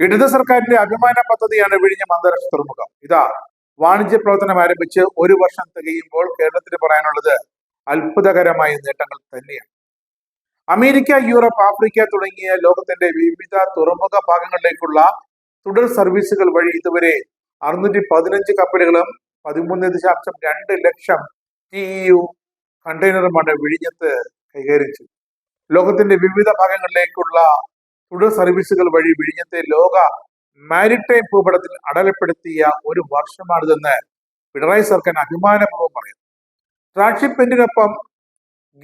ഇടത് സർക്കാരിന്റെ അഭിമാന പദ്ധതിയാണ് വിഴിഞ്ഞം അന്താരാഷ്ട്ര തുറമുഖം. ഇതാ വാണിജ്യ പ്രവർത്തനം ആരംഭിച്ച് ഒരു വർഷം തികയുമ്പോൾ കേരളത്തിന് പറയാനുള്ളത് അത്ഭുതകരമായ നേട്ടങ്ങൾ തന്നെയാണ്. അമേരിക്ക യൂറോപ്പ് ആഫ്രിക്ക തുടങ്ങിയ ലോകത്തിന്റെ വിവിധ തുറമുഖ ഭാഗങ്ങളിലേക്കുള്ള തുടർ സർവീസുകൾ വഴി ഇതുവരെ അറുന്നൂറ്റി പതിനഞ്ച് കപ്പലുകളും പതിമൂന്ന് ദശാംശം രണ്ട് ലക്ഷം ടി യു കണ്ടെയ്നറുമാണ് വിഴിഞ്ഞത്ത് കൈകാര്യം ചെയ്തത്. ലോകത്തിന്റെ വിവിധ ഭാഗങ്ങളിലേക്കുള്ള തുടർ സർവീസുകൾ വഴി വിഴിഞ്ഞത്തെ ലോക മാരിടൈം ഭൂപടത്തിൽ അടലപ്പെടുത്തിയ ഒരു വർഷമാണിതെന്ന് പിണറായി സർക്കാർ അഭിമാനപൂർവം പറയുന്നു. ട്രാൻഷിപ്മെന്റിനൊപ്പം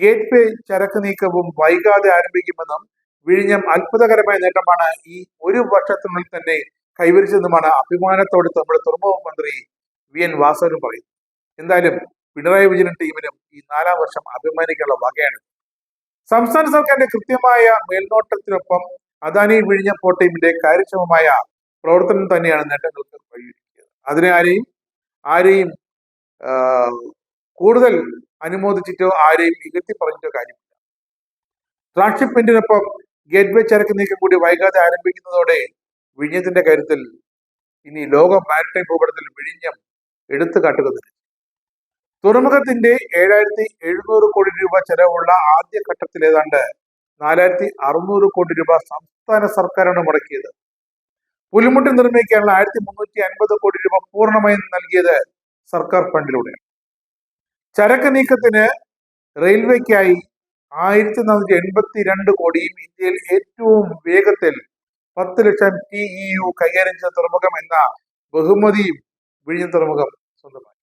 ഗേറ്റ് വേ ചരക്ക് നീക്കവും വൈകാതെ ആരംഭിക്കുമെന്നും വിഴിഞ്ഞം അത്ഭുതകരമായ നേട്ടമാണ് ഈ ഒരു വർഷത്തിനുള്ളിൽ തന്നെ കൈവരിച്ചതെന്നുമാണ് അഭിമാനത്തോടെ നമ്മുടെ തുറമുഖ മന്ത്രി വി എൻ വാസവനും പറയും എന്തായാലും പിണറായി വിജയൻ ടീമിനും ഈ നാലാം വർഷം അഭിമാനിക്കാനുള്ള വകയാണ്. സംസ്ഥാന സർക്കാരിന്റെ കൃത്യമായ മേൽനോട്ടത്തിനൊപ്പം അദാനി വിഴിഞ്ഞ പോർട്ട് ടീമിന്റെ കാര്യക്ഷമമായ പ്രവർത്തനം തന്നെയാണ് നേട്ടങ്ങൾക്ക് വഴിയൊരുക്കിയത്. അതിനെ ആരെയും ആരെയും കൂടുതൽ അനുമോദിച്ചിട്ടോ ആരെയും ഇകഴ്ത്തി പറഞ്ഞിട്ടോ കാര്യമില്ല. ട്രാൻഷിപ്മെന്റിനൊപ്പം ഗേറ്റ് വേ ചരക്ക് നീക്കം കൂടി വൈകാതെ ആരംഭിക്കുന്നതോടെ വിഴിഞ്ഞത്തിന്റെ കാര്യത്തിൽ ഇനി ലോക മാരിടൈം ഭൂപടത്തിൽ വിഴിഞ്ഞം എടുത്തു കാട്ടുക തുറമുഖത്തിന്റെ ഏഴായിരത്തി എഴുന്നൂറ് കോടി രൂപ ചെലവുള്ള ആദ്യ ഘട്ടത്തിൽ ഏതാണ്ട് നാലായിരത്തി അറുന്നൂറ് കോടി രൂപ സംസ്ഥാന സർക്കാരാണ് മുടക്കിയത്. പുലിമുട്ടി നിർമ്മിക്കാനുള്ള ആയിരത്തി മുന്നൂറ്റി അൻപത് കോടി രൂപ പൂർണമായും നൽകിയത് സർക്കാർ ഫണ്ടിലൂടെയാണ്. ചരക്ക് നീക്കത്തിന് റെയിൽവേക്കായി ആയിരത്തി നാനൂറ്റി എൺപത്തി രണ്ട് കോടിയും ഇന്ത്യയിൽ ഏറ്റവും വേഗത്തിൽ പത്ത് ലക്ഷം ടി ഇ യു കൈകാര്യം ചെയ്ത തുറമുഖം എന്ന ബഹുമതിയും വിഴിഞ്ഞ തുറമുഖം സ്വന്തമാക്കി.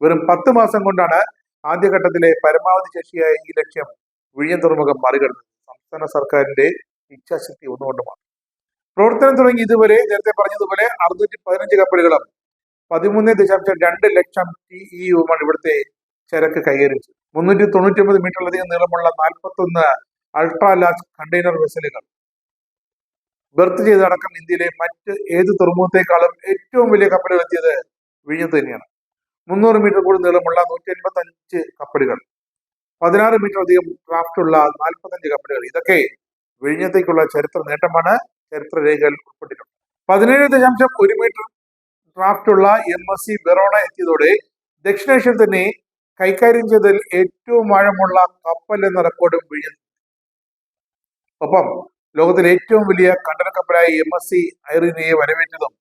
വെറും പത്ത് മാസം കൊണ്ടാണ് ആദ്യഘട്ടത്തിലെ പരമാവധി ശേഷിയായ ഈ ലക്ഷ്യം വിഴിഞ്ഞം തുറമുഖം മറികടന്നത് സംസ്ഥാന സർക്കാരിന്റെ ഇച്ഛാശക്തി ഒന്നുകൊണ്ടുമാണ് പ്രവർത്തനം തുടങ്ങി ഇതുവരെ നേരത്തെ പറഞ്ഞതുപോലെ അറുന്നൂറ്റി പതിനഞ്ച് കപ്പലുകളും പതിമൂന്ന് ദശാംശം രണ്ട് ലക്ഷം ടി ഇ യുമാണ് ഇവിടുത്തെ ചരക്ക് കൈകരിച്ചത് മുന്നൂറ്റി തൊണ്ണൂറ്റി ഒമ്പത് മീറ്ററിലധികം നീളമുള്ള നാൽപ്പത്തി ഒന്ന് അൾട്രാ ലാർജ് കണ്ടെയ്നർ വെസലുകൾ ബെർത്ത് ചെയ്തടക്കം ഇന്ത്യയിലെ മറ്റ് ഏത് തുറമുഖത്തേക്കാളും ഏറ്റവും വലിയ കപ്പലുകൾ എത്തിയത് വിഴിഞ്ഞത്ത് തന്നെയാണ്. മുന്നൂറ് മീറ്റർ കൂടി നീളമുള്ള നൂറ്റി എൺപത്തി അഞ്ച് കപ്പലുകൾ. പതിനാറ് മീറ്റർ അധികം ഡ്രാഫ്റ്റുള്ള നാൽപ്പത്തഞ്ച് കപ്പലുകൾ ഇതൊക്കെ വിഴിഞ്ഞത്തേക്കുള്ള ചരിത്ര നേട്ടമാണ്. ചരിത്ര രേഖയിൽ ഉൾപ്പെട്ടിട്ടുണ്ട്. പതിനേഴ് ദശാംശം ഒരു മീറ്റർ ഡ്രാഫ്റ്റുള്ള എം എസ് സി ബെറോണ എത്തിയതോടെ ദക്ഷിണേഷ്യയിൽ തന്നെ കൈകാര്യം ചെയ്തതിൽ ഏറ്റവും ആഴമുള്ള കപ്പൽ എന്ന റെക്കോർഡും വിഴിഞ്ഞു ഒപ്പം ലോകത്തിലെ ഏറ്റവും വലിയ കണ്ടന കപ്പലായ എം എസ് സി ഐറിനെയെ വരവേറ്റതും.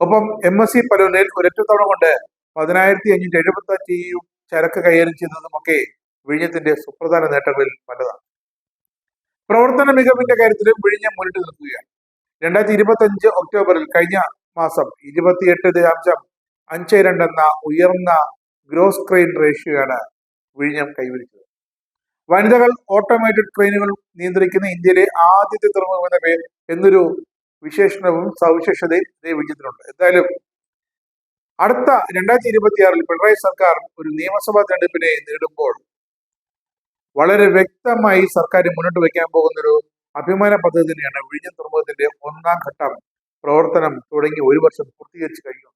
ഒപ്പം എം എസ് സി പലോനയിൽ ഒരൊറ്റ തവണ കൊണ്ട് പതിനായിരത്തി അഞ്ഞൂറ്റി എഴുപത്തി അഞ്ച് ചരക്ക് കൈകാര്യം ചെയ്തതുമൊക്കെ വിഴിഞ്ഞത്തിന്റെ സുപ്രധാന നേട്ടങ്ങളിൽ പലതാണ്. പ്രവർത്തന മികവിന്റെ കാര്യത്തിലും വിഴിഞ്ഞം മുന്നിട്ട് നിൽക്കുകയാണ്. രണ്ടായിരത്തി ഇരുപത്തി ഒക്ടോബറിൽ കഴിഞ്ഞ മാസം ഇരുപത്തിയെട്ട് ദശാംശം അഞ്ച് രണ്ടെന്ന ഉയർന്ന ഗ്രോസ് ക്രെയിൻ റേഷ്യോയാണ് വിഴിഞ്ഞം കൈവരിച്ചത്. വനിതകൾ ഓട്ടോമേറ്റഡ് ട്രെയിനുകൾ നിയന്ത്രിക്കുന്ന ഇന്ത്യയിലെ ആദ്യത്തെ തുറമുഖം എന്നൊരു വിശേഷണവും സവിശേഷതയും വിജയത്തിനുണ്ട് എന്തായാലും അടുത്ത രണ്ടായിരത്തി ഇരുപത്തിയാറിൽ പിണറായി സർക്കാർ ഒരു നിയമസഭാ തെരഞ്ഞെടുപ്പിനെ നേടുമ്പോൾ വളരെ വ്യക്തമായി സർക്കാർ മുന്നോട്ട് വയ്ക്കാൻ പോകുന്ന ഒരു അഭിമാന പദ്ധതി തന്നെയാണ് വിഴിഞ്ഞം തുറമുഖത്തിന്റെ ഒന്നാം ഘട്ടം പ്രവർത്തനം തുടങ്ങി ഒരു വർഷം പൂർത്തീകരിച്ചു കഴിഞ്ഞു.